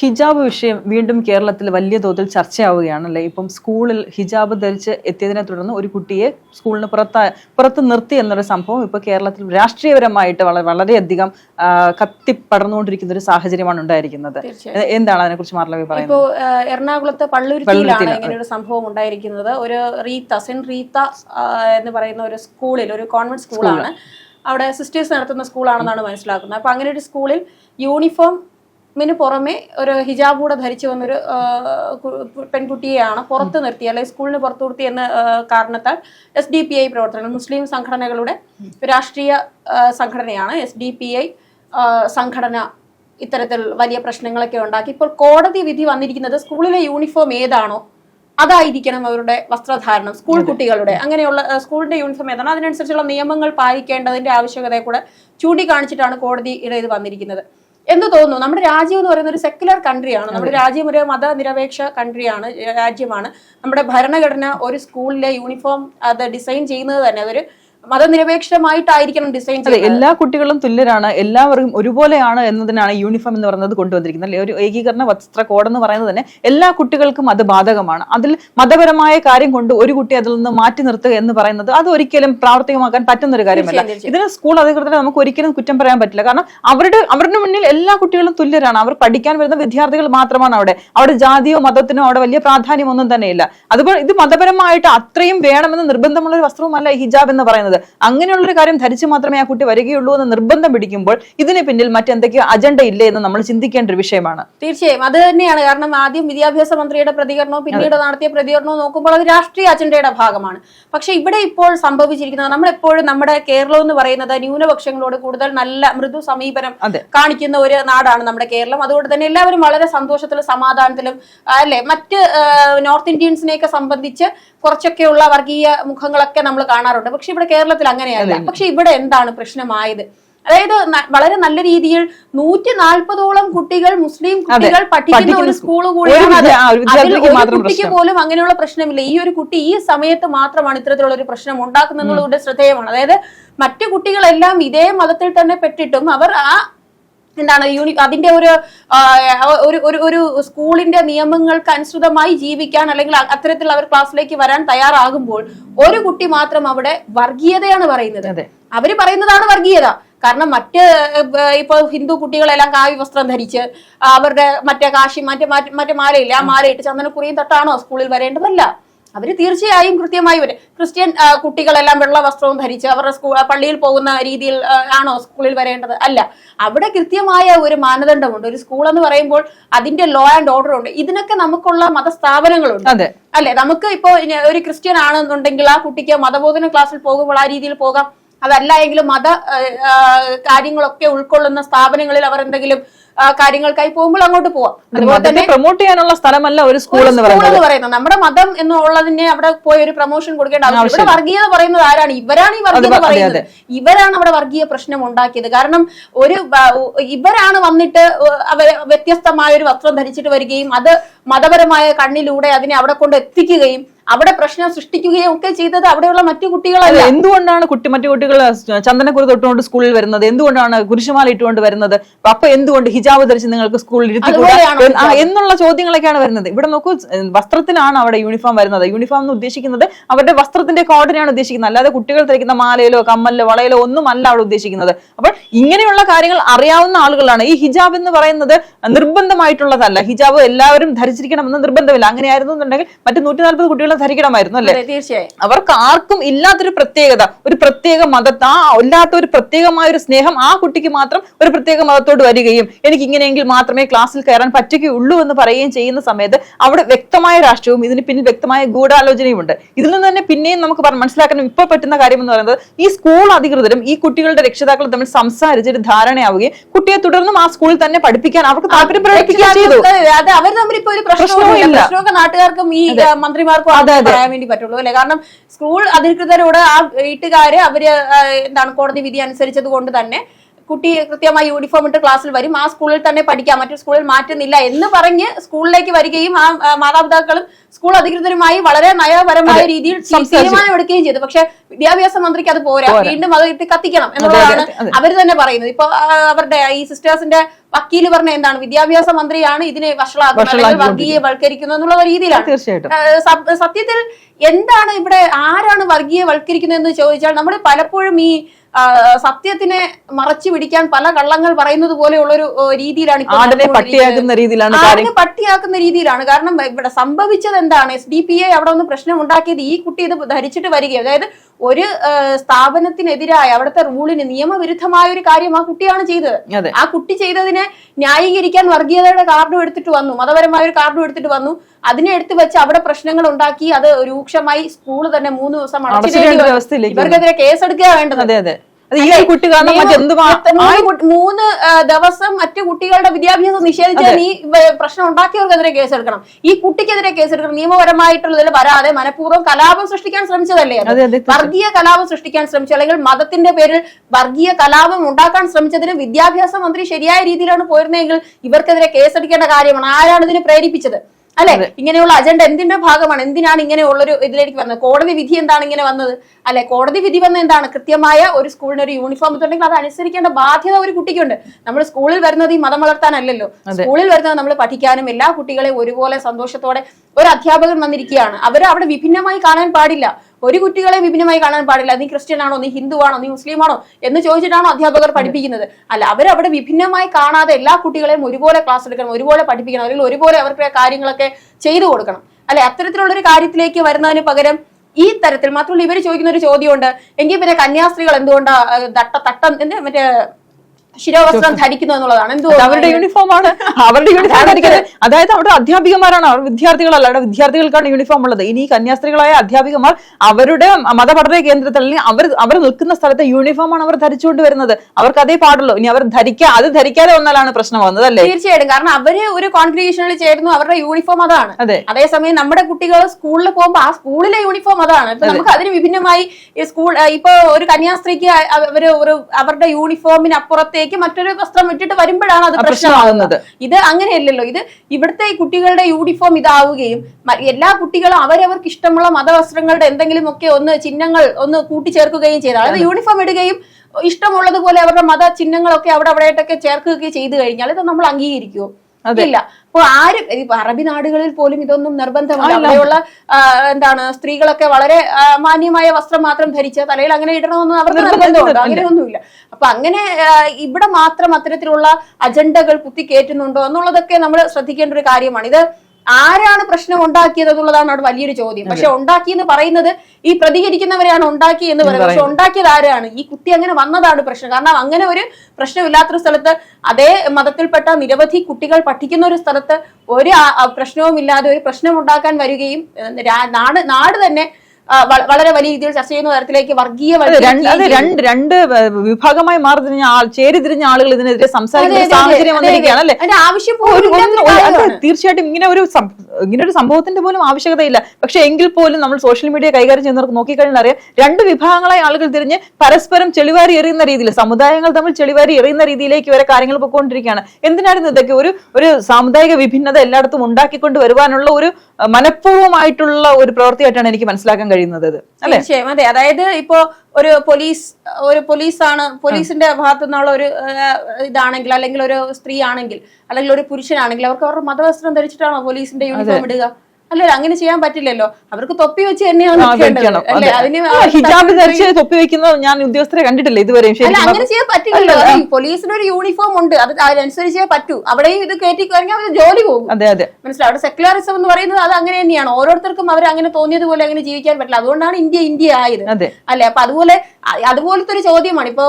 ഹിജാബ് വിഷയം വീണ്ടും കേരളത്തിൽ വലിയ തോതിൽ ചർച്ചയാവുകയാണല്ലേ? ഇപ്പം സ്കൂളിൽ ഹിജാബ് ധരിച്ച് എത്തിയതിനെ തുടർന്ന് ഒരു കുട്ടിയെ സ്കൂളിന് പുറത്ത പുറത്ത് നിർത്തി എന്നൊരു സംഭവം ഇപ്പോൾ കേരളത്തിൽ രാഷ്ട്രീയപരമായിട്ട് വളരെ വളരെയധികം കത്തിപ്പടർന്നുകൊണ്ടിരിക്കുന്ന ഒരു സാഹചര്യമാണ് ഉണ്ടായിരിക്കുന്നത്. എന്താണ് അതിനെക്കുറിച്ച് മാർലവി പറയുന്നത്? ഇപ്പോൾ എറണാകുളത്ത് പള്ളുരുത്തിയിലാണ്. ഇങ്ങനെ ഒരു സംഭവം ഉണ്ടായിരിക്കുന്നത്. ഒരു റീത്ത സെന്റ് റീത്ത എന്ന് പറയുന്ന ഒരു സ്കൂളിൽ ഒരു കോൺവെന്റ് സ്കൂളാണ്. അവിടെ സിസ്റ്റേഴ്സ് നടത്തുന്ന സ്കൂളാണെന്നാണ് മനസ്സിലാക്കുന്നത്. അപ്പോൾ അങ്ങനെ ഒരു സ്കൂളിൽ യൂണിഫോമിന് പുറമെ ഒരു ഹിജാബ് കൂടെ ധരിച്ചു വന്നൊരു പെൺകുട്ടിയെയാണ് പുറത്ത് നിർത്തി അല്ലെങ്കിൽ സ്കൂളിന് പുറത്തു നിർത്തി എന്ന കാരണത്താൽ എസ് ഡി പി ഐ പ്രവർത്തനങ്ങൾ മുസ്ലിം സംഘടനകളുടെ രാഷ്ട്രീയ സംഘടനയാണ് എസ് ഡി പി ഐ സംഘടന ഇത്തരത്തിൽ വലിയ പ്രശ്നങ്ങളൊക്കെ ഉണ്ടാക്കി. ഇപ്പോൾ കോടതി വിധി വന്നിരിക്കുന്നത് സ്കൂളിലെ യൂണിഫോം ഏതാണോ അതായിരിക്കണം അവരുടെ വസ്ത്രധാരണം സ്കൂൾ കുട്ടികളുടെ. അങ്ങനെയുള്ള സ്കൂളിന്റെ യൂണിഫോം ഏതാണ്? അതിനനുസരിച്ചുള്ള നിയമങ്ങൾ പാലിക്കേണ്ടതിന്റെ ആവശ്യകതയെ കൂടെ ചൂണ്ടിക്കാണിച്ചിട്ടാണ് കോടതി ഇത് വന്നിരിക്കുന്നത്. എന്ത് തോന്നുന്നു. നമ്മുടെ രാജ്യം എന്ന് പറയുന്ന ഒരു സെക്യുലർ കൺട്രിയാണ് നമ്മുടെ രാജ്യം ഒരു മതനിരപേക്ഷ കൺട്രിയാണ് രാജ്യമാണ്. നമ്മുടെ ഭരണഘടന ഒരു സ്കൂളിലെ യൂണിഫോം അത് ഡിസൈൻ ചെയ്യുന്നത് തന്നെ അതൊരു മതനിരപേക്ഷമായിട്ടായിരിക്കണം ഡിസൈൻ എല്ലാ കുട്ടികളും തുല്യരാണ് എല്ലാവർക്കും ഒരുപോലെയാണ് എന്നതിനാണ് യൂണിഫോം എന്ന് പറയുന്നത് കൊണ്ടുവന്നിരിക്കുന്നത്. അല്ലെ? ഒരു ഏകീകരണ വസ്ത്ര കോഡ് എന്ന് പറയുന്നത് തന്നെ എല്ലാ കുട്ടികൾക്കും അത് ബാധകമാണ്. അതിൽ മതപരമായ കാര്യം കൊണ്ട് ഒരു കുട്ടി അതിൽ നിന്ന് മാറ്റി നിർത്തുക എന്ന് പറയുന്നത് അത് ഒരിക്കലും പ്രാവർത്തികമാക്കാൻ പറ്റുന്ന ഒരു കാര്യമല്ല. ഇതിന് സ്കൂൾ അധികൃതരെ നമുക്ക് ഒരിക്കലും കുറ്റം പറയാൻ പറ്റില്ല. കാരണം അവരുടെ അവരുടെ മുന്നിൽ എല്ലാ കുട്ടികളും തുല്യരാണ്. അവർ പഠിക്കാൻ വരുന്ന വിദ്യാർത്ഥികൾ മാത്രമാണ് അവിടെ. അവിടെ ജാതിയോ മതത്തിനോ അവിടെ വലിയ പ്രാധാന്യമൊന്നും തന്നെയില്ല. അതുപോലെ ഇത് മതപരമായിട്ട് അത്രയും വേണമെന്ന് നിർബന്ധമുള്ള ഒരു വസ്ത്രവുമല്ല ഹിജാബ് എന്ന് പറയുന്നത്. അങ്ങനെയുള്ള ഒരു കാര്യം ധരിച്ചു മാത്രമേ ആ കുട്ടി വരികയുള്ളൂ എന്ന് നിർബന്ധം പിടിക്കുമ്പോൾ ഇതിന് പിന്നിൽ മറ്റെന്തൊക്കെയോ അജണ്ട ഇല്ലേ എന്ന് നമ്മൾ ചിന്തിക്കേണ്ട ഒരു വിഷയമാണ്. തീർച്ചയായും. അത് തന്നെയാണ്. കാരണം ആദ്യം വിദ്യാഭ്യാസ മന്ത്രിയുടെ പ്രതികരണവും പിന്നീട് നടത്തിയ പ്രതികരണവും നോക്കുമ്പോൾ അത് രാഷ്ട്രീയ അജണ്ടയുടെ ഭാഗമാണ്. പക്ഷെ ഇവിടെ ഇപ്പോൾ സംഭവിച്ചിരിക്കുന്നത് നമ്മൾ എപ്പോഴും നമ്മുടെ കേരളം എന്ന് പറയുന്നത് ന്യൂനപക്ഷങ്ങളോട് കൂടുതൽ നല്ല മൃദു സമീപനം കാണിക്കുന്ന ഒരു നാടാണ് നമ്മുടെ കേരളം. അതുകൊണ്ട് തന്നെ എല്ലാവരും വളരെ സന്തോഷത്തിലും സമാധാനത്തിലും അല്ലെ? മറ്റ് നോർത്ത് ഇന്ത്യൻസിനെയൊക്കെ സംബന്ധിച്ച് കുറച്ചൊക്കെയുള്ള വർഗീയ മുഖങ്ങളൊക്കെ നമ്മൾ കാണാറുണ്ട്. പക്ഷെ ഇവിടെ കേരളത്തിൽ അങ്ങനെയല്ല. പക്ഷെ ഇവിടെ എന്താണ് പ്രശ്നമായത്? അതായത് വളരെ നല്ല രീതിയിൽ നൂറ്റി നാൽപ്പതോളം കുട്ടികൾ മുസ്ലിം കുട്ടികൾ പഠിക്കുന്ന ഒരു സ്കൂൾ കൂടിയാണ് കുട്ടിക്ക് പോലും അങ്ങനെയുള്ള പ്രശ്നമില്ല. ഈ ഒരു കുട്ടി ഈ സമയത്ത് മാത്രമാണ് ഇത്തരത്തിലുള്ള ഒരു പ്രശ്നം ഉണ്ടാക്കുന്നതിനുള്ള ശ്രദ്ധേയമാണ്. അതായത് മറ്റു കുട്ടികളെല്ലാം ഇതേ മതത്തിൽ തന്നെ പെട്ടിട്ടും അവർ ആ എന്താണ് യൂണി അതിന്റെ ഒരു ഒരു ഒരു സ്കൂളിന്റെ നിയമങ്ങൾക്ക് അനുസൃതമായി ജീവിക്കാൻ അല്ലെങ്കിൽ അത്തരത്തിലുള്ള അത്തരത്തിൽ അവർ ക്ലാസ്സിലേക്ക് വരാൻ തയ്യാറാകുമ്പോൾ ഒരു കുട്ടി മാത്രം അവിടെ വർഗീയതയാണ് പറയുന്നത്. അവർ പറയുന്നതാണ് വർഗീയത. കാരണം മറ്റ് ഇപ്പൊ ഹിന്ദു കുട്ടികളെല്ലാം കാവ്യ വസ്ത്രം ധരിച്ച് അവരുടെ മറ്റേ കാശി മറ്റേ മറ്റേ മാലയില്ലേ ആ മാലയിട്ട് ചന്ദനക്കുറിയും തട്ടാണോ സ്കൂളിൽ വരേണ്ടതല്ല? അവർ തീർച്ചയായും കൃത്യമായി വരും. ക്രിസ്ത്യൻ കുട്ടികളെല്ലാം വെള്ള വസ്ത്രവും ധരിച്ച് അവരുടെ സ്കൂൾ പള്ളിയിൽ പോകുന്ന രീതിയിൽ ആണോ സ്കൂളിൽ വരേണ്ടത്? അല്ല. അവിടെ കൃത്യമായ ഒരു മാനദണ്ഡമുണ്ട്. ഒരു സ്കൂൾ എന്ന് പറയുമ്പോൾ അതിന്റെ ലോ ആൻഡ് ഓർഡർ ഉണ്ട്. ഇതിനൊക്കെ നമുക്കുള്ള മതസ്ഥാപനങ്ങളുണ്ട്. അതെ. അല്ലെ? നമുക്ക് ഇപ്പോ ഒരു ക്രിസ്ത്യൻ ആണെന്നുണ്ടെങ്കിൽ ആ കുട്ടിക്ക് മതബോധന ക്ലാസ്സിൽ പോകുമ്പോൾ ആ രീതിയിൽ പോകാം. അതല്ല എങ്കിലും മത കാര്യങ്ങളൊക്കെ ഉൾക്കൊള്ളുന്ന സ്ഥാപനങ്ങളിൽ അവർ എന്തെങ്കിലും കാര്യങ്ങൾക്കായി പോകുമ്പോൾ അങ്ങോട്ട് പോവാം. അതുപോലെ തന്നെ പ്രൊമോട്ട് ചെയ്യാനുള്ള സ്ഥലമല്ല ഒരു സ്കൂൾ എന്ന് പറയുന്നത്. നമ്മുടെ മതം എന്നുള്ളതിനെ അവിടെ പോയി ഒരു പ്രൊമോഷൻ കൊടുക്കേണ്ട ആവശ്യം ഇവിടെ വർഗീയത പറയുന്നത് ആരാണ്? ഇവരാണ് ഈ വർഗീയത പറയുന്നത്. ഇവരാണ് അവിടെ വർഗീയ പ്രശ്നം ഉണ്ടാക്കിയത്. കാരണം ഒരു ഇവരാണ് വന്നിട്ട് വ്യത്യസ്തമായ ഒരു വസ്ത്രം ധരിച്ചിട്ട് വരികയും അത് മതപരമായ കണ്ണിലൂടെ അതിനെ അവിടെ കൊണ്ട് എത്തിക്കുകയും അവിടെ പ്രശ്നം സൃഷ്ടിക്കുകയും ഒക്കെ ചെയ്തത് അവിടെയുള്ള മറ്റു കുട്ടികളല്ല. എന്തുകൊണ്ടാണ് കുട്ടി മറ്റു കുട്ടികൾ ചന്ദനക്കുറി തൊട്ടുകൊണ്ട് സ്കൂളിൽ വരുന്നത്? എന്തുകൊണ്ടാണ് കുരിശുമാല ഇട്ടുകൊണ്ട് വരുന്നത്? അപ്പൊ എന്തുകൊണ്ട് ഹിജാബ് ധരിച്ച് നിങ്ങൾക്ക് സ്കൂളിൽ അതുപോലെയാണോ എന്നുള്ള ചോദ്യങ്ങളൊക്കെയാണ് വരുന്നത്. ഇവിടെ നോക്കൂ വസ്ത്രത്തിനാണ് അവിടെ യൂണിഫോം വരുന്നത്. യൂണിഫോം എന്ന് ഉദ്ദേശിക്കുന്നത് അവരുടെ വസ്ത്രത്തിന്റെ കോഡിനാണ് ഉദ്ദേശിക്കുന്നത്. അല്ലാതെ കുട്ടികൾ ധരിക്കുന്ന മാലയിലോ കമ്മലിലോ വളയിലോ ഒന്നും അല്ല അവിടെ ഉദ്ദേശിക്കുന്നത്. അപ്പോൾ ഇങ്ങനെയുള്ള കാര്യങ്ങൾ അറിയാവുന്ന ആളുകളാണ്. ഈ ഹിജാബ് എന്ന് പറയുന്നത് നിർബന്ധമായിട്ടുള്ളതല്ല. ഹിജാബ് എല്ലാവരും ധരിച്ചിരിക്കണമെന്ന് നിർബന്ധമില്ല. അങ്ങനെയായിരുന്നു എന്നുണ്ടെങ്കിൽ മറ്റു നൂറ്റി നാൽപ്പത് കുട്ടികളും ധരിക്കണമായിരുന്നു അല്ലെ? തീർച്ചയായും. അവർക്ക് ആർക്കും ഇല്ലാത്തൊരു പ്രത്യേകത ഒരു പ്രത്യേക മതത്തെ ആ ഇല്ലാത്ത ഒരു പ്രത്യേകമായ ഒരു സ്നേഹം ആ കുട്ടിക്ക് മാത്രം ഒരു പ്രത്യേക മതത്തോട് വരികയും എനിക്ക് ഇങ്ങനെയെങ്കിൽ മാത്രമേ ക്ലാസ്സിൽ കയറാൻ പറ്റുകയുള്ളൂ എന്ന് പറയുകയും ചെയ്യുന്ന സമയത്ത് അവിടെ വ്യക്തമായ രാഷ്ട്രീയവും ഇതിന് പിന്നിൽ വ്യക്തമായ ഗൂഢാലോചനയും ഉണ്ട്. ഇതിൽ നിന്ന് തന്നെ പിന്നെയും നമുക്ക് മനസ്സിലാക്കണം മനസ്സിലാക്കാൻ ഇപ്പോൾ പറ്റുന്ന കാര്യം എന്ന് പറയുന്നത് ഈ സ്കൂൾ അധികൃതരും ഈ കുട്ടികളുടെ രക്ഷിതാക്കളും തമ്മിൽ സംസാരിച്ച് ഒരു ധാരണയാവുകയും കുട്ടിയെ തുടർന്നും ആ സ്കൂളിൽ തന്നെ പഠിപ്പിക്കാൻ അവർക്ക് താല്പര്യം പ്രകടിപ്പിക്കുകയും ചെയ്തു. അവർ തമ്മിൽ ഇപ്പൊ ഒരു പ്രശ്നവുമില്ല പ്രശ്നവുമില്ല. പ്രശ്നമൊക്കെ നാട്ടുകാർക്കും ഈ മന്ത്രിമാർക്കും. പറയാൻ വേണ്ടി പറ്റുള്ളൂ അല്ലെ കാരണം സ്കൂൾ അധികൃതരോട് ആ വീട്ടുകാര് അവർ എന്താണ് കോടതി വിധി അനുസരിച്ചത് കൊണ്ട് തന്നെ കുട്ടി കൃത്യമായി യൂണിഫോം ഇട്ട് ക്ലാസ്സിൽ വരും. ആ സ്കൂളിൽ തന്നെ പഠിക്കാം. മറ്റു സ്കൂളിൽ മാറ്റുന്നില്ല എന്ന് പറഞ്ഞ് സ്കൂളിലേക്ക് വരികയും ആ മാതാപിതാക്കളും സ്കൂൾ അധികൃതരുമായി വളരെ നയപരമായ രീതിയിൽ. തീരുമാനമെടുക്കുകയും ചെയ്തു. പക്ഷെ വിദ്യാഭ്യാസ മന്ത്രിക്ക് അത് പോരാ. വീണ്ടും അത് കത്തിക്കണം എന്നുള്ളതാണ്. അവർ തന്നെ പറയുന്നത്. ഇപ്പൊ അവരുടെ ഈ സിസ്റ്റേഴ്സിന്റെ വക്കീൽ പറഞ്ഞ എന്താണ്? വിദ്യാഭ്യാസ മന്ത്രിയാണ് ഇതിനെ വഷളാക്കുന്നത് വർഗീയ വർഗീയവൽക്കരിക്കുന്നത് എന്നുള്ള രീതിയിലാണ്. തീർച്ചയായിട്ടും. സത്യത്തിൽ എന്താണ് ഇവിടെ ആരാണ് വർഗീയ വൽക്കരിക്കുന്നത് എന്ന് ചോദിച്ചാൽ നമ്മൾ പലപ്പോഴും ഈ സത്യത്തിനെ മറച്ചു പിടിക്കാൻ പല കള്ളങ്ങൾ പറയുന്നത് പോലെയുള്ള ഒരു രീതിയിലാണ് പട്ടിയാക്കുന്ന രീതിയിലാണ് പട്ടിയാക്കുന്ന രീതിയിലാണ്. കാരണം ഇവിടെ സംഭവിച്ചത് എന്താണ് എസ് ഡി പി ഐ അവിടെ ഒന്ന് പ്രശ്നം ഉണ്ടാക്കിയത് ഈ കുട്ടി ഇത് ധരിച്ചിട്ട് വരികയും അതായത് ഒരു സ്ഥാപനത്തിനെതിരായ അവിടുത്തെ റൂളിന് നിയമവിരുദ്ധമായ ഒരു കാര്യം ആ കുട്ടിയാണ് ചെയ്തത്. ആ കുട്ടി ചെയ്തതിനെ ന്യായീകരിക്കാൻ വർഗീയതയുടെ കാർഡും എടുത്തിട്ട് വന്നു. മതപരമായ ഒരു കാർഡും എടുത്തിട്ട് വന്നു. അതിനെ എടുത്ത് വെച്ച് അവിടെ പ്രശ്നങ്ങൾ ഉണ്ടാക്കി അത് രൂക്ഷമായി സ്കൂൾ തന്നെ മൂന്ന് ദിവസം അടച്ചിടേണ്ടി ഇവർക്കെതിരെ കേസെടുക്കുക വേണ്ടത്. അതെ അതെ അത്. ഈ ഒരു കുട്ടി കാരണം മറ്റെന്ത് മൂന്ന് ദിവസം മറ്റു കുട്ടികളുടെ വിദ്യാഭ്യാസം നിഷേധിച്ചാൽ ഈ പ്രശ്നം ഉണ്ടാക്കിയവർക്കെതിരെ കേസെടുക്കണം. ഈ കുട്ടിക്കെതിരെ കേസെടുക്കണം. നിയമപരമായിട്ടുള്ളതിൽ വരാതെ മനഃപൂർവം കലാപം സൃഷ്ടിക്കാൻ ശ്രമിച്ചതല്ലേ വർഗീയ കലാപം സൃഷ്ടിക്കാൻ ശ്രമിച്ചു. അല്ലെങ്കിൽ മതത്തിന്റെ പേരിൽ വർഗീയ കലാപം ഉണ്ടാക്കാൻ ശ്രമിച്ചതിന് വിദ്യാഭ്യാസ മന്ത്രി ശരിയായ രീതിയിലാണ് പോയിരുന്നെങ്കിൽ ഇവർക്കെതിരെ കേസെടുക്കേണ്ട കാര്യമാണ്. ആരാണ് ഇതിനെ പ്രേരിപ്പിച്ചത്? അല്ലെ? ഇങ്ങനെയുള്ള അജണ്ട എന്തിന്റെ ഭാഗമാണ്? എന്തിനാണ് ഇങ്ങനെയുള്ളൊരു ഇതിലേക്ക് വന്നത്? കോടതി വിധി എന്താണ് ഇങ്ങനെ വന്നത്? അല്ലെ? കോടതി വിധി വന്ന എന്താണ്? കൃത്യമായ ഒരു സ്കൂളിന് ഒരു യൂണിഫോം എത്തുണ്ടെങ്കിൽ അത് അനുസരിക്കേണ്ട ബാധ്യത ഒരു കുട്ടിക്കുണ്ട്. നമ്മൾ സ്കൂളിൽ വരുന്നത് ഈ മതം വളർത്താനല്ലല്ലോ. സ്കൂളിൽ വരുന്നത് നമ്മൾ പഠിക്കാനും എല്ലാ കുട്ടികളെയും ഒരുപോലെ സന്തോഷത്തോടെ ഒരു അധ്യാപകൻ വന്നിരിക്കുകയാണ്. അവർ അവിടെ വിഭിന്നമായി കാണാൻ പാടില്ല. ഒരു കുട്ടികളെ വിഭിന്നമായി കാണാൻ പാടില്ല. നീ ക്രിസ്ത്യൻ ആണോ നീ ഹിന്ദു ആണോ നീ മുസ്ലിം ആണോ എന്ന് ചോദിച്ചിട്ടാണോ അധ്യാപകർ പഠിപ്പിക്കുന്നത്? അല്ല അവരവിടെ വിഭിന്നമായി കാണാതെ എല്ലാ കുട്ടികളെയും ഒരുപോലെ ക്ലാസ് എടുക്കണം ഒരുപോലെ പഠിപ്പിക്കണം അല്ലെങ്കിൽ ഒരുപോലെ അവർക്ക് കാര്യങ്ങളൊക്കെ ചെയ്തു കൊടുക്കണം. അല്ലെ അത്തരത്തിലുള്ള ഒരു കാര്യത്തിലേക്ക് വരുന്നതിന് പകരം ഈ തരത്തിൽ മാത്രമല്ല ഇവർ ചോദിക്കുന്ന ഒരു ചോദ്യമുണ്ട്. എങ്കിൽ പിന്നെ കന്യാസ്ത്രീകൾ എന്തുകൊണ്ടാണ് തട്ട തട്ടം എന്താ മറ്റേ ശിരോവസ്ത്രം ധരിക്കുന്നു എന്നുള്ളതാണ്. എന്തോ അവരുടെ യൂണിഫോം ആണ്. അവരുടെ യൂണിഫോം ധരിക്കുന്നത്. അതായത് അവിടെ അധ്യാപികമാരാണ്. അവർ വിദ്യാർത്ഥികളല്ല. അവിടെ വിദ്യാർത്ഥികൾക്കാണ് യൂണിഫോം ഉള്ളത്. ഇനി കന്യാസ്ത്രീകളായ അധ്യാപികമാർ അവരുടെ മതപഠന കേന്ദ്രത്തിൽ അല്ലെങ്കിൽ അവർ അവർ നിൽക്കുന്ന സ്ഥലത്തെ യൂണിഫോം ആണ് അവർ ധരിച്ചുകൊണ്ട് വരുന്നത്. അവർക്ക് അതേ പാടുള്ളൂ. ഇനി അവർ ധരിക്കാ അത് ധരിക്കാതെ വന്നാലാണ് പ്രശ്നം വന്നത് അല്ലേ? തീർച്ചയായിട്ടും. കാരണം അവർ ഒരു കോൺഫിഗേഷനിൽ ചേരുന്നു. അവരുടെ യൂണിഫോം അതാണ്. അതെ. അതേസമയം നമ്മുടെ കുട്ടികൾ സ്കൂളിൽ പോകുമ്പോൾ ആ സ്കൂളിലെ യൂണിഫോം അതാണ്. നമുക്ക് അതിന് വിഭിന്നമായി സ്കൂൾ ഇപ്പൊ ഒരു കന്യാസ്ത്രീക്ക് അവർ ഒരു അവരുടെ യൂണിഫോമിന് അപ്പുറത്തേക്ക് മറ്റൊരു വസ്ത്രം ഇട്ടിട്ട് വരുമ്പോഴാണ് അത് പ്രശ്നമാകുന്നത്. ഇത് അങ്ങനെയല്ലല്ലോ. ഇത് ഇവിടുത്തെ കുട്ടികളുടെ യൂണിഫോം ഇതാവുകയും എല്ലാ കുട്ടികളും അവരവർക്ക് ഇഷ്ടമുള്ള മതവസ്ത്രങ്ങളുടെ എന്തെങ്കിലും ഒക്കെ ഒന്ന് ചിഹ്നങ്ങൾ ഒന്ന് കൂട്ടിച്ചേർക്കുകയും ചെയ്താൽ അതായത് യൂണിഫോം ഇടുകയും ഇഷ്ടമുള്ളതുപോലെ അവരുടെ മത ചിഹ്നങ്ങളൊക്കെ അവിടെ അവിടെയായിട്ടൊക്കെ ചേർക്കുകയൊക്കെ ചെയ്തു കഴിഞ്ഞാൽ ഇത് നമ്മൾ അംഗീകരിക്കുമോ ഇല്ല. അപ്പൊ ആരും അറബി നാടുകളിൽ പോലും ഇതൊന്നും നിർബന്ധമല്ല. അവിടെയുള്ള എന്താണ് സ്ത്രീകളൊക്കെ വളരെ മാന്യമായ വസ്ത്രം മാത്രം ധരിച്ച തലയിൽ അങ്ങനെ ഇടണമെന്ന് അവർക്ക് നിർബന്ധമുണ്ട്. അങ്ങനെയൊന്നുമില്ല. അപ്പൊ അങ്ങനെ ഇവിടെ മാത്രം അത്തരത്തിലുള്ള അജണ്ടകൾ കുത്തിക്കേറ്റുന്നുണ്ടോ എന്നുള്ളതൊക്കെ നമ്മൾ ശ്രദ്ധിക്കേണ്ട ഒരു കാര്യമാണ്. ഇത് ആരാണ് പ്രശ്നം ഉണ്ടാക്കിയത് എന്നുള്ളതാണ് അവിടെ വലിയൊരു ചോദ്യം. പക്ഷെ ഉണ്ടാക്കി എന്ന് പറയുന്നത് ഈ പ്രതികരിക്കുന്നവരെയാണ് ഉണ്ടാക്കി എന്ന് പറയുന്നത്. പക്ഷെ ഉണ്ടാക്കിയത് ആരാണ്? ഈ കുട്ടി അങ്ങനെ വന്നതാണ് പ്രശ്നം. കാരണം അങ്ങനെ ഒരു പ്രശ്നമില്ലാത്തൊരു സ്ഥലത്ത് അതേ മതത്തിൽപ്പെട്ട നിരവധി കുട്ടികൾ പഠിക്കുന്ന ഒരു സ്ഥലത്ത് ഒരു ആ- ആ പ്രശ്നവും ഇല്ലാതെ ഒരു പ്രശ്നം ഉണ്ടാക്കാൻ വരികയും നാട് നാട് തന്നെ വളരെ വലിയ രീതിയിൽ ചർച്ച ചെയ്യുന്ന തരത്തിലേക്ക് വർഗീയ രണ്ട് രണ്ട് വിഭാഗമായി മാറി തിരിഞ്ഞ ആൾ ചേരി തിരിഞ്ഞ ആളുകൾ ഇതിനെതിരെ സംസാരിക്കുന്ന സാഹചര്യം വന്നിരിക്കുകയാണ് അല്ലേ? തീർച്ചയായിട്ടും ഇങ്ങനെ ഒരു ഇങ്ങനെ ഒരു സംഭവത്തിന്റെ പോലും ആവശ്യകതയില്ല. പക്ഷെ എങ്കിൽ പോലും നമ്മൾ സോഷ്യൽ മീഡിയ കൈകാര്യം ചെയ്യുന്നവർക്ക് നോക്കിക്കഴിഞ്ഞാൽ അറിയാം രണ്ട് വിഭാഗങ്ങളായി ആളുകൾ തിരിഞ്ഞ് പരസ്പരം ചെളിവാരി എറിയുന്ന രീതിയിൽ സമുദായങ്ങൾ തമ്മിൽ ചെളിവാരി എറിയുന്ന രീതിയിലേക്ക് വരെ കാര്യങ്ങൾ പൊയ്ക്കൊണ്ടിരിക്കുകയാണ്. എന്തിനായിരുന്നു ഇതൊക്കെ ഒരു ഒരു സാമുദായിക വിഭിന്നത എല്ലായിടത്തും ഉണ്ടാക്കിക്കൊണ്ട് വരുവാനുള്ള ഒരു മനഃപൂർവമായിട്ടുള്ള ഒരു പ്രവൃത്തിയായിട്ടാണ് എനിക്ക് മനസ്സിലാക്കാൻ കഴിയുന്നത്. അത് അല്ലേ അതെ അതായത് ഇപ്പോ ഒരു പോലീസ് ഒരു പോലീസാണ് പോലീസിന്റെ ഭാഗത്തു നിന്നുള്ള ഒരു ഇതാണെങ്കിൽ അല്ലെങ്കിൽ ഒരു സ്ത്രീ ആണെങ്കിൽ അല്ലെങ്കിൽ ഒരു പുരുഷനാണെങ്കിൽ അവർക്ക് അവരുടെ മതവസ്ത്രം ധരിച്ചിട്ടാണോ പോലീസിന്റെ യൂണിഫോം ഇടുക? അല്ലല്ലോ അങ്ങനെ ചെയ്യാൻ പറ്റില്ലല്ലോ. അവർക്ക് തൊപ്പി വെച്ച് തന്നെയാണ്. അല്ലേ ഹിജാബ് ധരിച്ച് തൊപ്പി വെക്കുന്നത് ഞാൻ ഉദ്യോഗസ്ഥരെ കണ്ടിട്ടില്ല ഇതുവരെയും. അല്ല അങ്ങനെ ചെയ്യാൻ പറ്റില്ലല്ലോ. പോലീസിന് ഒരു യൂണിഫോം ഉണ്ട്. അത് അതിനനുസരിച്ചേ പറ്റൂ. അവിടെയും ഇത് കയറ്റി കഴിഞ്ഞാൽ അവർ ജോലി പോകും. അതെ അതെ. മനസ്സിലാവും അവിടെ സെക്യുലറിസം എന്ന് പറയുന്നത് അത് അങ്ങനെ തന്നെയാണ്. ഓരോരുത്തർക്കും അവർ അങ്ങനെ തോന്നിയതുപോലെ അങ്ങനെ ജീവിക്കാൻ പറ്റില്ല. അതുകൊണ്ടാണ് ഇന്ത്യ ഇന്ത്യ ആയത്. അല്ലെ? അപ്പൊ അതുപോലെ അതുപോലത്തെ ഒരു ചോദ്യമാണ്. ഇപ്പൊ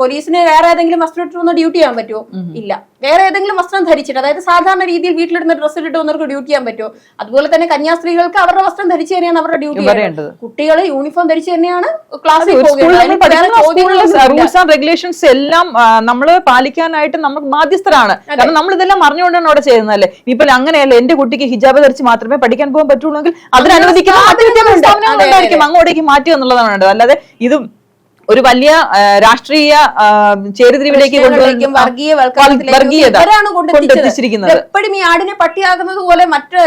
പോലീസിന് വേറെ ഏതെങ്കിലും വന്ന് ഡ്യൂട്ടി ചെയ്യാൻ പറ്റുമോ? ഇല്ല. വേറെ ഏതെങ്കിലും വസ്ത്രം ധരിച്ചിട്ട് അതായത് സാധാരണ രീതിയിൽ വീട്ടിലിടുന്ന ഡ്രസ്സ് ഇട്ട് വന്നവർക്ക് ഡ്യൂട്ടി ചെയ്യാൻ പറ്റുമോ? അതുപോലെ തന്നെ കന്യാസ്ത്രീകൾക്ക് അവരുടെ വസ്ത്രം ധരിച്ചു തന്നെയാണ് അവരുടെ ഡ്യൂട്ടി കുട്ടികൾ യൂണിഫോം ധരിച്ചു തന്നെയാണ്. റൂൾസ് ആൻഡ് റെഗുലേഷൻസ് എല്ലാം നമ്മൾ പാലിക്കാനായിട്ട് നമ്മൾ ബാധ്യസ്ഥരാണ്. കാരണം നമ്മൾ ഇതെല്ലാം അറിഞ്ഞുകൊണ്ടാണ് അവിടെ ചെയ്യുന്നതല്ലേ? ഇപ്പൊ അങ്ങനെയല്ല എന്റെ കുട്ടിക്ക് ഹിജാബ് ധരിച്ച് മാത്രമേ പഠിക്കാൻ പോകാൻ പറ്റുള്ളൂ എങ്കിൽ അതിനനുവദിക്കുന്ന അങ്ങോട്ടേക്ക് മാറ്റുക എന്നുള്ളതാണ് അല്ലാതെ ഇത് ഒരു വലിയ രാഷ്ട്രീയ ചേരുതിരിവിലേക്ക് കൊണ്ടെത്തിച്ചിരിക്കുന്നത്. എപ്പോഴും ഈ ആടിനെ പട്ടിയാക്കുന്നത് പോലെ മറ്റ്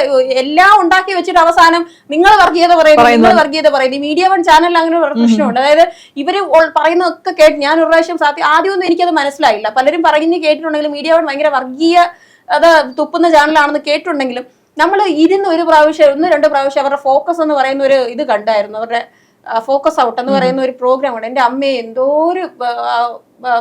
എല്ലാം ഉണ്ടാക്കി വെച്ചിട്ട് അവസാനം നിങ്ങൾ വർഗീയത പറയുന്നു നിങ്ങൾ വർഗീയത പറയുന്നു. ഈ മീഡിയ വൺ ചാനലിൽ അങ്ങനെ ഒരു പ്രശ്നമുണ്ട്. അതായത് ഇവർ പറയുന്നതൊക്കെ കേട്ട് ഞാൻ ഒരു പ്രാവശ്യം സാധ്യ ആദ്യമൊന്നും എനിക്കത് മനസ്സിലായില്ല. പലരും പറയുന്നത് കേട്ടിട്ടുണ്ടെങ്കിലും മീഡിയ വൺ ഭയങ്കര വർഗീയ അത് തുപ്പുന്ന ചാനലാണെന്ന് കേട്ടിട്ടുണ്ടെങ്കിലും നമ്മൾ ഇരുന്ന് ഒരു പ്രാവശ്യം ഒന്ന് രണ്ട് പ്രാവശ്യം അവരുടെ ഫോക്കസ് എന്ന് പറയുന്ന ഒരു ഇത് കണ്ടായിരുന്നു. അവരുടെ ഫോക്കസ് ഔട്ട് എന്ന് പറയുന്ന ഒരു പ്രോഗ്രാമാണ് എന്റെ എന്റെ അമ്മയെ എന്തോ ഒരു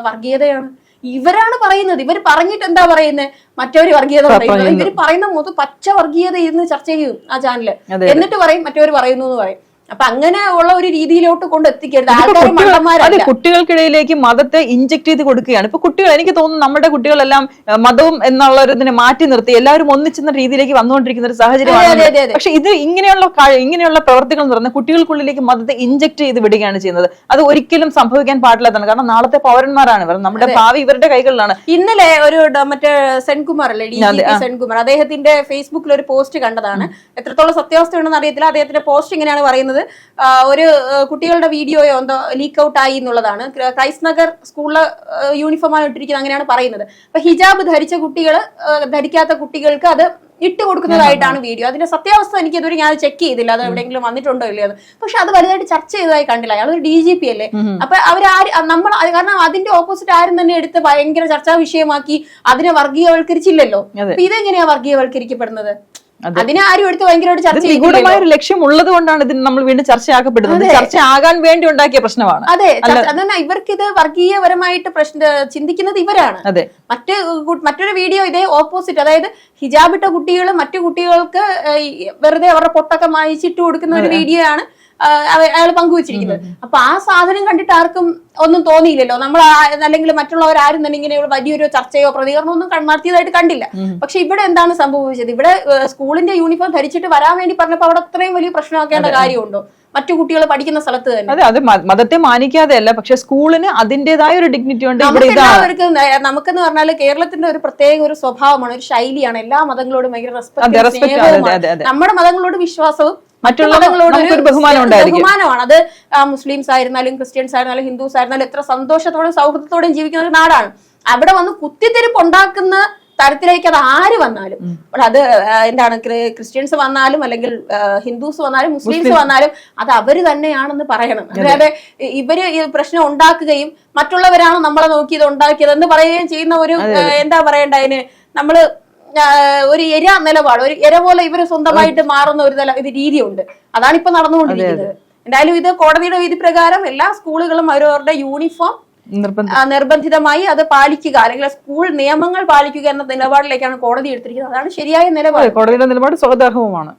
വർഗീയതയാണ്. ഇവരാണ് പറയുന്നത്. ഇവർ പറഞ്ഞിട്ട് എന്താ പറയുന്നത് മറ്റവർ വർഗീയത പറയുന്നത്. ഇവർ പറയുന്ന മൊത്തം പച്ച വർഗീയത ഇരുന്ന് ചർച്ച ചെയ്യും ആ ചാനൽ എന്നിട്ട് പറയും മറ്റവര് പറയുന്നു എന്ന് പറയും. അപ്പൊ അങ്ങനെ ഉള്ള ഒരു രീതിയിലോട്ട് കൊണ്ട് എത്തിക്കരുത് ആൾക്കാരെ ആൾക്കാർ മണ്ടന്മാരല്ല. കുട്ടികൾക്കിടയിലേക്ക് മതത്തെ ഇഞ്ചക്ട് ചെയ്ത് കൊടുക്കുകയാണ്. ഇപ്പൊ കുട്ടികൾ എനിക്ക് തോന്നുന്നു നമ്മുടെ കുട്ടികളെല്ലാം മതവും എന്നുള്ള ഒരു ഇതിനെ മാറ്റി നിർത്തി. എല്ലാവരും ഒന്നിച്ചെന്ന രീതിയിലേക്ക് വന്നുകൊണ്ടിരിക്കുന്ന ഒരു സാഹചര്യമാണ് പക്ഷെ ഇത് ഇങ്ങനെയുള്ള ഇങ്ങനെയുള്ള പ്രവർത്തികൾ എന്ന് പറഞ്ഞാൽ കുട്ടികൾക്കുള്ളിലേക്ക് മതത്തെ ഇഞ്ചക്ട് ചെയ്ത് വിടുകയാണ് ചെയ്യുന്നത്. അത് ഒരിക്കലും സംഭവിക്കാൻ പാടില്ലാത്തതാണ്. കാരണം നാളത്തെ പൗരന്മാരാണ് ഇവർ. നമ്മുടെ ഭാവി ഇവരുടെ കൈകളിലാണ്. ഇന്നലെ ഒരു മറ്റേ സെൻകുമാർ അല്ലേ സെൻകുമാർ. അദ്ദേഹത്തിന്റെ ഫേസ്ബുക്കിൽ ഒരു പോസ്റ്റ് കണ്ടതാണ്. എത്രത്തോളം സത്യാവസ്ഥ ഉണ്ടെന്ന് അറിയത്തില്ല. അദ്ദേഹത്തിന്റെ പോസ്റ്റ് ഇങ്ങനെയാണ് പറയുന്നത്. ആ, ഒരു കുട്ടികളുടെ വീഡിയോയോ എന്തോ ലീക്ക് ഔട്ട് ആയി എന്നുള്ളതാണ്. ക്ര- ക്രൈസ്റ്റ് നഗർ സ്കൂളിലെ യൂണിഫോമാണ് ഇട്ടിരിക്കുന്നത് അങ്ങനെയാണ് പറയുന്നത്. അപ്പൊ ഹിജാബ് ധരിച്ച കുട്ടികൾ ധരിക്കാത്ത കുട്ടികൾക്ക് അത് ഇട്ട് കൊടുക്കുന്നതായിട്ടാണ് വീഡിയോ അതിന്റെ സത്യാവസ്ഥ എനിക്ക് ഇതുവരെ ഞാൻ ചെക്ക് ചെയ്തില്ല. അത് എവിടെയെങ്കിലും വന്നിട്ടുണ്ടോ ഇല്ലയോ എന്ന്. പക്ഷെ അത് വലുതായിട്ട് ചർച്ച ചെയ്തതായി കണ്ടില്ല. അയാൾ ഒരു ഡി ജി പി അല്ലേ? അപ്പൊ അവരാര് നമ്മൾ കാരണം അതിന്റെ ഓപ്പോസിറ്റ് ആരും തന്നെ എടുത്ത് ഭയങ്കര ചർച്ചാ വിഷയമാക്കി അതിനെ വർഗീയവൽക്കരിച്ചില്ലല്ലോ. ഇതെങ്ങനെയാ വർഗീയവൽക്കരിക്കപ്പെടുന്നത്. അതിനെ ആരും എടുത്ത് ഭയങ്കരമായിട്ട് ചർച്ച നിഗൂഢമായ ഒരു ലക്ഷ്യം ഉള്ളത് കൊണ്ടാണ് ഇതിന് നമ്മൾ വീണ്ടും ചർച്ചയാക്കപ്പെടുന്നത് ചർച്ച ആകാൻ വേണ്ടി ഉണ്ടാക്കിയ പ്രശ്നമാണ്. അതെ. അതന്നെ ഇവർക്ക് ഇത് വർഗീയപരമായിട്ട് പ്രശ്ന ചിന്തിക്കുന്നത് ഇവരാണ്. അതെ. മറ്റ് മറ്റൊരു വീഡിയോ ഇതേ ഓപ്പോസിറ്റ് അതായത് ഹിജാബിട്ട കുട്ടികൾ മറ്റു കുട്ടികൾക്ക് വെറുതെ അവരുടെ പൊട്ടൊക്കെ മായിച്ചിട്ട് കൊടുക്കുന്ന ഒരു വീഡിയോ ആണ് അയാൾ പങ്കുവച്ചിരിക്കുന്നത്. അപ്പൊ ആ സാധനം കണ്ടിട്ട് ആർക്കും ഒന്നും തോന്നിയില്ലല്ലോ. നമ്മൾ അല്ലെങ്കിൽ മറ്റുള്ളവർ ആരും തന്നെ ഇങ്ങനെ വലിയൊരു ചർച്ചയോ പ്രതികരണമോ ഒന്നും നടത്തിയതായിട്ട് കണ്ടില്ല. പക്ഷെ ഇവിടെ എന്താണ് സംഭവിച്ചത്? ഇവിടെ സ്കൂളിന്റെ യൂണിഫോം ധരിച്ചിട്ട് വരാൻ വേണ്ടി പറഞ്ഞപ്പോ അവിടെ അത്രയും വലിയ പ്രശ്നമാക്കേണ്ട കാര്യമുണ്ടോ? മറ്റു കുട്ടികൾ പഠിക്കുന്ന സ്ഥലത്ത് തന്നെ. അതെ അത് മതത്തെ മാനിക്കാതെ അല്ല പക്ഷെ സ്കൂളിന് അതിന്റേതായ ഒരു ഡിഗ്നിറ്റി ഉണ്ട്. നമുക്ക് നമുക്കെന്ന് പറഞ്ഞാൽ കേരളത്തിന്റെ ഒരു പ്രത്യേക ഒരു സ്വഭാവമാണ് ഒരു ശൈലിയാണ്. എല്ലാ മതങ്ങളോടും ഭയങ്കര റെസ്പെക്ട് നമ്മുടെ മതങ്ങളോട് വിശ്വാസവും മറ്റു മറ്റുള്ള മതങ്ങളോട് ഒരു ബഹുമാനം ഉണ്ടായിരിക്കും. ബഹുമാനമാണ്. അത് മുസ്ലിംസ് ആയിരുന്നാലും ക്രിസ്ത്യൻസ് ആയിരുന്നാലും ഹിന്ദുസ് ആയിരുന്നാലും എത്ര സന്തോഷത്തോടും സൗഹൃദത്തോടും ജീവിക്കുന്ന ഒരു നാടാണ്. അവിടെ വന്ന് കുത്തിത്തിരിപ്പ് ഉണ്ടാക്കുന്ന തരത്തിലേക്ക് അത് ആര് വന്നാലും. അത് എന്താണ് ക്രിസ്ത്യൻസ് വന്നാലും അല്ലെങ്കിൽ ഹിന്ദുസ് വന്നാലും മുസ്ലിംസ് വന്നാലും അത് അവർ തന്നെയാണെന്ന് പറയണം. അതായത് ഇവർ ഈ പ്രശ്നം ഉണ്ടാക്കുകയും മറ്റുള്ളവരാണ് നമ്മളെ നോക്കി ഇത് ഉണ്ടാക്കിയത് എന്ന് പറയുകയും ചെയ്യുന്ന ഒരു എന്താ പറയണ്ട അതിന്? നമ്മൾ ഒരു എര നിലപാട് ഒരു എര പോലെ ഇവർ സ്വന്തമായിട്ട് മാറുന്ന ഒരു നില ഒരു രീതിയുണ്ട്. അതാണ് ഇപ്പൊ നടന്നുകൊണ്ടിരിക്കുന്നത് എന്തായാലും ഇത് കോടതിയുടെ വിധി പ്രകാരം എല്ലാ സ്കൂളുകളും അവരവരുടെ യൂണിഫോം നിർബന്ധിതമായി അത് പാലിക്കുക അല്ലെങ്കിൽ സ്കൂൾ നിയമങ്ങൾ പാലിക്കുക എന്ന നിലപാടിലേക്കാണ് കോടതി എടുത്തിരിക്കുന്നത്. അതാണ് ശരിയായ നിലപാട്. കോടതിയുടെ നിലപാട് സ്വാഗതാർഹവുമാണ്